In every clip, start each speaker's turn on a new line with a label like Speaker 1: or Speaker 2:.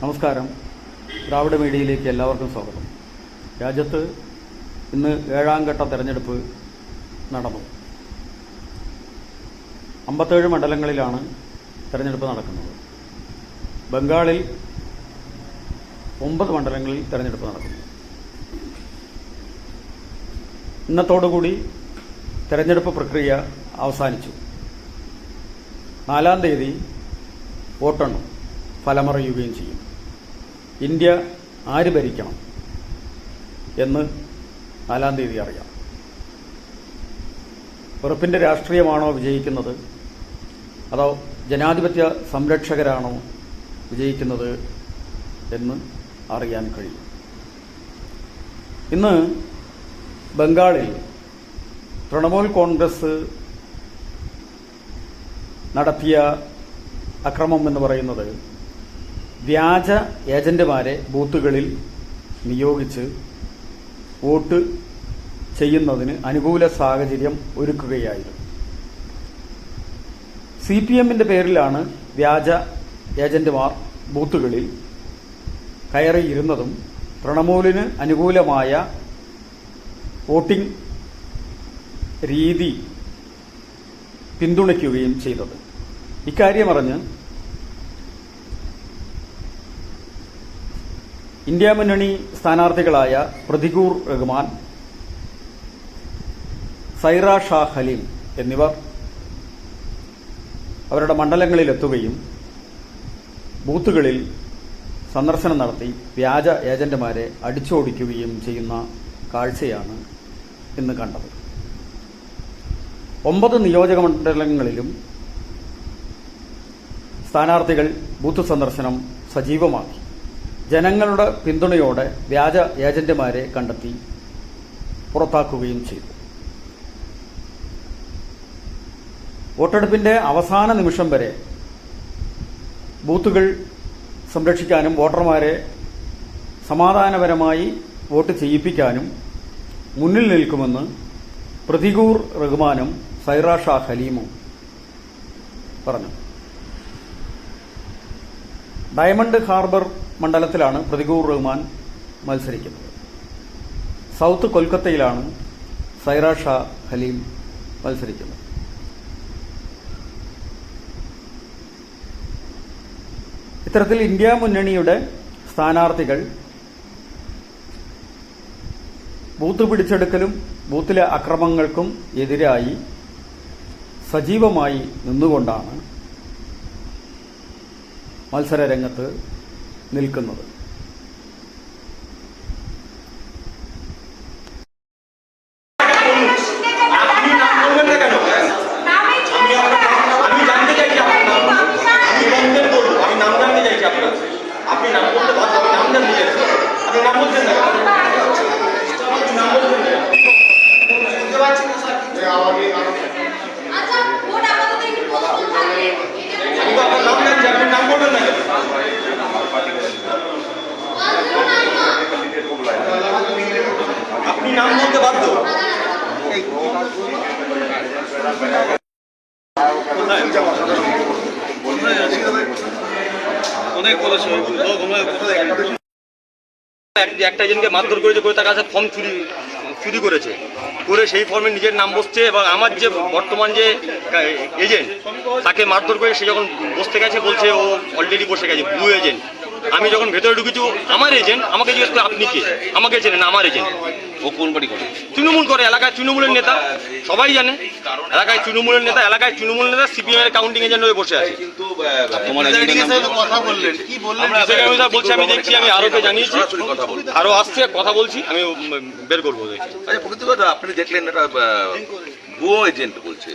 Speaker 1: നമസ്കാരം. ദ്രാവിഡ മീഡിയയിലേക്ക് എല്ലാവർക്കും സ്വാഗതം. രാജ്യത്ത് ഇന്ന് ഏഴാം ഘട്ട തെരഞ്ഞെടുപ്പ് നടന്നു. അമ്പത്തേഴ് മണ്ഡലങ്ങളിലാണ് തെരഞ്ഞെടുപ്പ് നടക്കുന്നത്. ബംഗാളിൽ ഒമ്പത് മണ്ഡലങ്ങളിൽ തെരഞ്ഞെടുപ്പ് നടക്കുന്നു. ഇന്നത്തോടുകൂടി തെരഞ്ഞെടുപ്പ് പ്രക്രിയ അവസാനിച്ചു. നാലാം തീയതി വോട്ടെണ്ണം ഫലമറിയുകയും ചെയ്യും. ഇന്ത്യ ആര് ഭരിക്കണം എന്ന് നാലാം തീയതി അറിയാം. വെറുപ്പിന്റെ രാഷ്ട്രീയമാണോ വിജയിക്കുന്നത്? അതോ ജനാധിപത്യ സംരക്ഷകരാണോ വിജയിക്കുന്നത് എന്ന് അറിയാൻ കഴിയും. ഇന്ന് ബംഗാളിൽ തൃണമൂൽ കോൺഗ്രസ് നടത്തിയ അക്രമം എന്ന് പറയുന്നത് വ്യാജ ഏജന്റുമാരെ ബൂത്തുകളിൽ നിയോഗിച്ച് വോട്ട് ചെയ്യുന്നതിന് അനുകൂല സാഹചര്യം ഒരുക്കുകയായിരുന്നു. സി പി എമ്മിന്റെ പേരിലാണ് വ്യാജ ഏജന്റുമാർ ബൂത്തുകളിൽ കയറിയിരുന്നതും തൃണമൂലിന് അനുകൂലമായ വോട്ടിംഗ് രീതി പിന്തുണയ്ക്കുകയും ചെയ്തത്. ഇക്കാര്യം ഇന്ത്യ മുന്നണി സ്ഥാനാർത്ഥികളായ പ്രതികൂർ റഹ്മാൻ സൈറ ഷാ ഹലീം എന്നിവർ അവരുടെ മണ്ഡലങ്ങളിലെത്തുകയും ബൂത്തുകളിൽ സന്ദർശനം നടത്തി വ്യാജ ഏജന്റുമാരെ അടിച്ചോടിക്കുകയും ചെയ്യുന്ന കാഴ്ചയാണ് ഇന്ന് കണ്ടത്. ഒമ്പത് നിയോജക മണ്ഡലങ്ങളിലും സ്ഥാനാർത്ഥികൾ ബൂത്ത് സന്ദർശനം സജീവമാക്കി. ജനങ്ങളുടെ പിന്തുണയോടെ വ്യാജ ഏജന്റുമാരെ കണ്ടെത്തി പുറത്താക്കുകയും ചെയ്തു. വോട്ടെടുപ്പിന്റെ അവസാന നിമിഷം വരെ ബൂത്തുകൾ സംരക്ഷിക്കാനും വോട്ടർമാരെ സമാധാനപരമായി വോട്ട് ചെയ്യിപ്പിക്കാനും മുന്നിൽ നിൽക്കുമെന്ന് പ്രതികൂർ റഹ്മാനും സൈറ ഷാ ഖലീമും പറഞ്ഞു. ഡയമണ്ട് ഹാർബർ മണ്ഡലത്തിലാണ് പ്രതികൂർ റഹ്മാൻ മത്സരിക്കുന്നത്. സൗത്ത് കൊൽക്കത്തയിലാണ് സൈറ ഷാ ഹലീം മത്സരിക്കുന്നത്. ഇത്തരത്തിൽ ഇന്ത്യ മുന്നണിയുടെ സ്ഥാനാർത്ഥികൾ ബൂത്ത് പിടിച്ചെടുക്കലും ബൂത്തിലെ അക്രമങ്ങൾക്കും എതിരായി സജീവമായി നിന്നുകൊണ്ടാണ് മത്സര രംഗത്ത് നിൽക്കുന്നത്.
Speaker 2: আপনি নাম বলতে বাধ্য?
Speaker 3: অনেক
Speaker 2: একটা এজেন্টকে মারধর করেছে করে তার কাছে ফর্ম চুরি চুরি করেছে। করে সেই ফর্মে নিজের নাম বসছে এবং আমার যে বর্তমান যে এজেন্ট তাকে মারধর করে সে যখন বসতে গেছে বলছে ও অলরেডি বসে গেছে ব্লু এজেন্ট আমি যখন ভেতরে ঢুকেছি আমার এজেন্ট আমাকে জিজ্ঞেস করে আপনি কে? আমাকে চেনেন আমার এজেন্ট
Speaker 3: ও কোন বাড়ি করে
Speaker 2: তৃণমূল করে এলাকায় তৃণমূলের নেতা সবাই জানে। এলাকায় তৃণমূলের নেতা এলাকায় তৃণমূল নেতা সিপিএম এর কাউন্টিং এজেন্ট হয়ে বসে আছে। বলছি আমি দেখছি আমি আরোকে জানিয়েছি। আরও আসছে কথা বলছি আমি বের করব
Speaker 4: আচ্ছা আপনি দেখলেন এটা ভুয়ো এজেন্ট বলছে।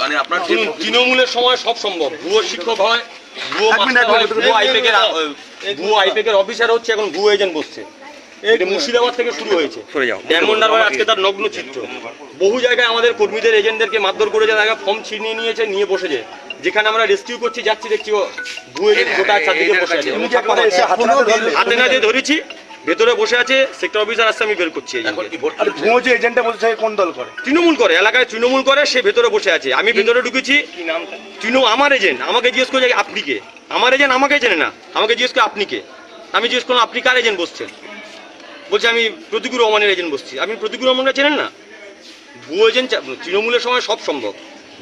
Speaker 4: মানে আপনার
Speaker 2: তৃণমূলের সময় সব সম্ভব। ভুয়ো শিক্ষক হয় ভুয়ো ভুয়ো আইপেকের ভুয়ো আইপেকের অফিসার হচ্ছে এখন ভুয়ো এজেন্ট বসছে। এটা মুর্শিদাবাদ থেকে শুরু হয়েছে। ডায়মন্ড হারবার আজকে তার নগ্ন চিত্র বহু জায়গায় আমাদের কর্মীদের এজেন্টদেরকে মারধর করেছে দেখা ফর্ম ছিনিয়ে নিয়েছে নিয়ে বসেছে। যেখানে আমরা রেস্কিউ করছি যাচ্ছি দেখছি ও ভুয়ো এজেন্ট গোটা চারদিকে বসে আছে। হাতে নাতে ধরেছি। ভেতরে বসে আছে সেক্টর অফিসার আসছে আমি বের করছি
Speaker 5: যে এজেন্টটা বলছে কোন দল করে?
Speaker 2: তৃণমূল করে এলাকায় তৃণমূল করে সে ভেতরে বসে আছে। আমি ভেতরে ঢুকেছি। তৃণমূল আমার এজেন্ট আমাকে জিজ্ঞেস করে আপনি কে? আমার এজেন্ট আমাকে চেনে না। আমাকে জিজ্ঞেস করে আপনি কে? আমি জিজ্ঞেস করলাম আপনি কার এজেন্ট বসছেন? বলছে আমি প্রতিকুর রহমানের এজেন্ট বসছি। আপনি প্রতিকুর রহমানকে চেনেন না? ভুয়ো এজেন্ট তৃণমূলের সময় সব সম্ভব।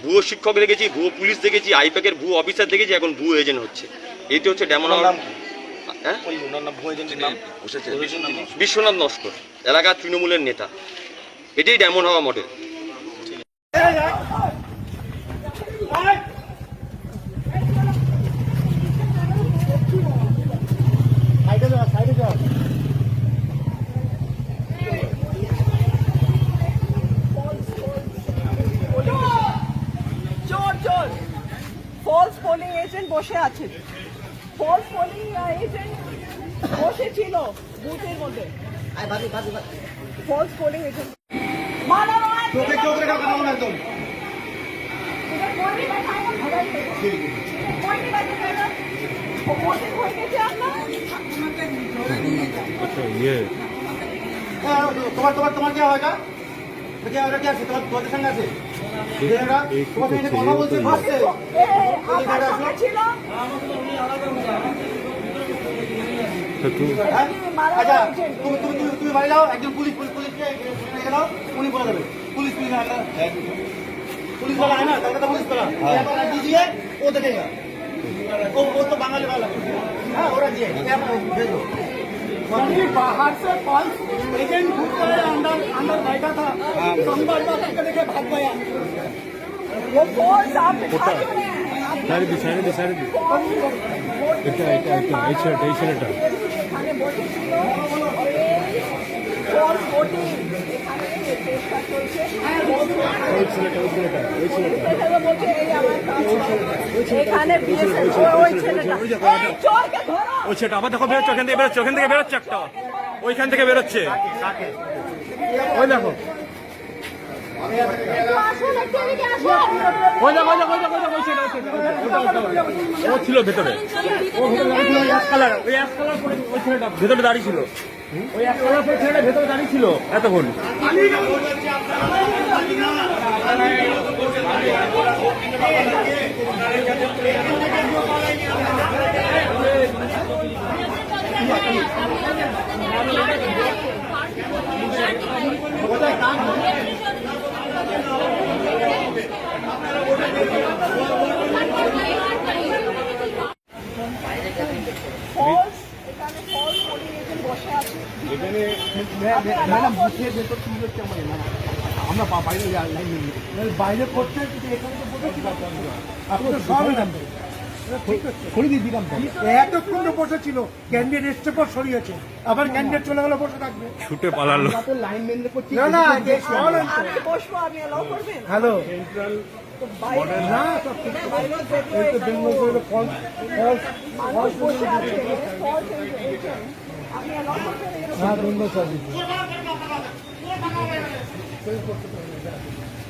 Speaker 2: ভুয়ো শিক্ষক দেখেছি ভুয়ো পুলিশ দেখেছি আইপ্যাকের ভুয়ো অফিসার দেখেছি এখন ভুয়ো এজেন্ট হচ্ছে। এইটা হচ্ছে ডেমন? হ্যাঁ? বিশ্বনাথ নস্কর এলাকার তৃণমূলের নেতা। এটাই ডেমন হওয়া মডেল।
Speaker 6: চোর চোর ফলস পোলিং এজেন্ট বসে আছে ফলস পোলিং এজেন্ট বসে ছিল বুথের মধ্যে। ফলস পোলিং এজেন্ট
Speaker 5: হ্যাঁ, তোমার তোমার তোমার কি হয় কি এটা কি আছে? তোমার তোমাদের সঙ্গে আছে? এটা তোমার সঙ্গে যে কথা বলছে বসছে
Speaker 6: ছিল
Speaker 5: হ্যাঁ? আচ্ছা তুমি তুমি তুমি তুমি বাড়ি যাও একজন পুলিশ পুলিশ পুলিশকে রেখে দাও উনি বলে দেবে পুলিশ পুলিশ না পুলিশ বলা হয় না তার কথা পুলিশ বলা দিয়ে ও দেখে গা ও ও तो বাঙালি वाला हाँ ওরা দিয়ে आप भेज दो बाहर से फॉल्स एजेंट घुस कर अंदर अंदर बैठा था संभल करके देखे भाग गया
Speaker 6: वो ফলস आप दिखा क्यों नहीं
Speaker 7: সাইড দি সাইড দি সাইড দি এটা এটা এটা এই ছেলেটা এই ছেলেটা
Speaker 6: এখানে বসেছিল ফলস ভোটিং এখানে চেষ্টা চলছে
Speaker 7: ওই ছেলেটা ওই ছেলেটা ওই ছেলেটা আবার দেখো বেরোচ্ছে ওখান থেকে বেরোচ্ছে ওখান থেকে বেরোচ্ছে একটা। ওইখান থেকে বেরোচ্ছে। ওই দেখো। ও ছিল ভেতরে। ও ভেতরে দাঁড়িয়ে ছিল ওই এক কালার ওই এক কালার পরে ছেলেটা। ভেতরে দাঁড়িয়ে ছিল। এতক্ষণ।
Speaker 6: ফলস এখানে
Speaker 5: ম্যাডাম বুঝিয়ে ভেতর কি হচ্ছে আমার বাইরে লাইন বাইরে করতে এখানে তো বসে আপনি তো সব জানবেন সরিয়ে দিয়ে দিলাম এতক্ষণ বসে ছিল ক্যান্ডিডেট এসছে পর সরিয়েছে। আবার ক্যান্ডিডেট চলে গেলে বসে থাকবে।
Speaker 7: ছুটে পালালো।
Speaker 5: না না
Speaker 6: বসবো আমি এলাও করবেন?
Speaker 5: হ্যালো। না? হ্যাঁ সার্ভিস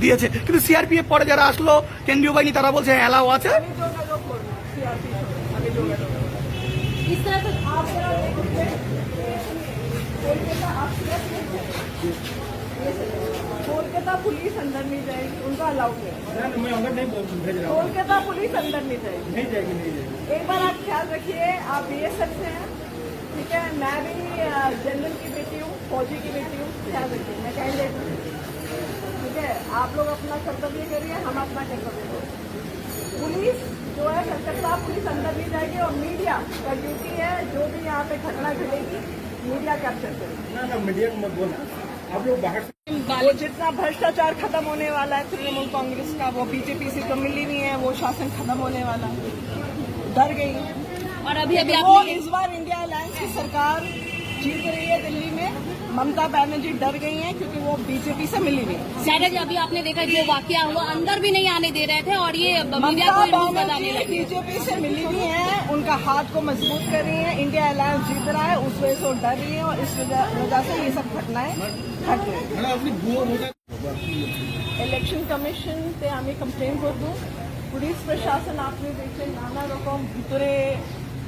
Speaker 5: দিয়েছে কিন্তু সিআরপিএফ পরে যারা আসলো কেন্দ্রীয় বাহিনী তারা বলছে এলাও আছে
Speaker 6: আমি যোগাযোগ করবো সিআরপি আমি যোগাযোগ করবো इस तरह से आप जरा देखिए कोलकाता आप कोलकाता पुलिस अंदर नहीं जाएगी उनका अलाउ है कोलकाता पुलिस अंदर नहीं जाएगी एक बार आप ख्याल रखिए आप बी एस एफ से हैं ठीक ठीक है मैं भी जनरल की बेटी हूँ फौजी की बेटी हूँ ध्यान रखिए मैं कैंडिडेट हूँ ठीक है? आप लोग अपना कर्तव्य करिए हम अपना कर्तव्य करें पुलिस जो है कलकत्ता पुलिस अंदर नहीं जाएगी और मीडिया का ड्यूटी है जो भी यहाँ पे घटना घटेगी मीडिया कैप्चर करेगी।
Speaker 5: ना ना मीडिया को मत बोलना। आप लोग बाहर
Speaker 6: वो जितना भ्रष्टाचार खत्म होने वाला है तृणमूल कांग्रेस का वो बीजेपी से तो मिली नहीं है वो शासन खत्म होने वाला है। डर गई।
Speaker 8: और अभी अभी
Speaker 6: वो
Speaker 8: आपने
Speaker 6: इस बार इंडिया अलायंस की सरकार जीत रही है दिल्ली में। ममता बनर्जी डर गई हैं क्योंकि वो बीजेपी से मिली हुई है
Speaker 8: शायद जी अभी आपने देखा जो वाकया हुआ अंदर भी नहीं आने दे रहे थे और ये मीडिया
Speaker 6: ममता
Speaker 8: को न्यूज बताने
Speaker 6: बनर्जी
Speaker 8: लगे
Speaker 6: बीजेपी से मिली हुई हैं उनका हाथ को मजबूत कर रही हैं इंडिया अलायंस जीत रहा है उस वजह से वो डर रही है और इस वजह वजह से ये सब घटनाएं घट रही हैं ইলেকশন কমিশনতে আমি কমপ্লেন করব পুলিশ প্রশাসন আপনি দেখছেন নানা রকম ভিতরে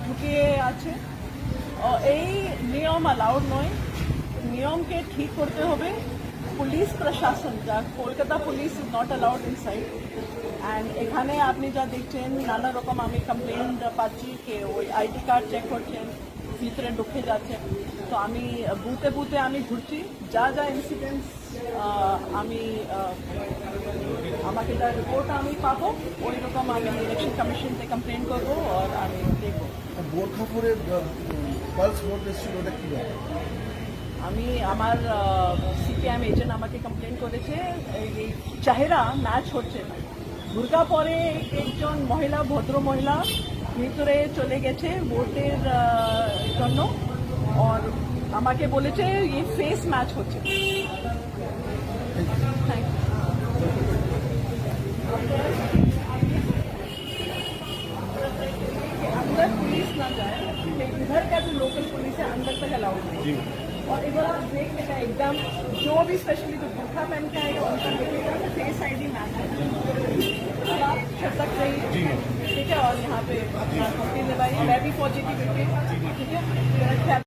Speaker 6: ঢুকিয়ে আছে ও এই নিয়ম অ্যালাউড নয় নিয়মকে ঠিক করতে হবে। পুলিশ প্রশাসন, যা Kolkata police is not allowed inside and এখানে আপনি যা দেখছেন, নানা রকম আমি কমপ্লেন পাচ্ছি যে ওই আইডি কার্ড চেক করছেন, ভিতরে ঢুকে যাচ্ছে। তো আমি বুথে বুথে আমি ঘুরছি। যা যা ইনসিডেন্টস আমি আমাকে যা রিপোর্ট আমি পাবো ওই রকম আমি ইলেকশন কমিশনতে কমপ্লেন করব আর আমি দেখব।
Speaker 5: বোরখা পরে পালস ভোট এসেছিল, ওটা কি
Speaker 6: আমি আমার সিপিএম এজেন্ট আমাকে কমপ্লেন করেছে এই এই চেহারা ম্যাচ হচ্ছে না বুরকা পরে একজন মহিলা ভদ্র মহিলা ভিতরে চলে গেছে ভোটের আহ, জন্য আর আমাকে বলেছে এই ফেস ম্যাচ হচ্ছে থ্যাংক ইউ अंदर पुलिस ना जाए लेकिन इधर का जो लोकल पुलिस है अंदर तक अलाउड नहीं और एक बार आप देख लेना एकदम जो भी स्पेशली जो बुरखा पहन के आएगा उनका देखेगा फेस आईडी मैच है आप आप तक रहिए ठीक है और यहाँ पे अपना लगाइए। मैं भी पहुँची थी बेटे ठीक है?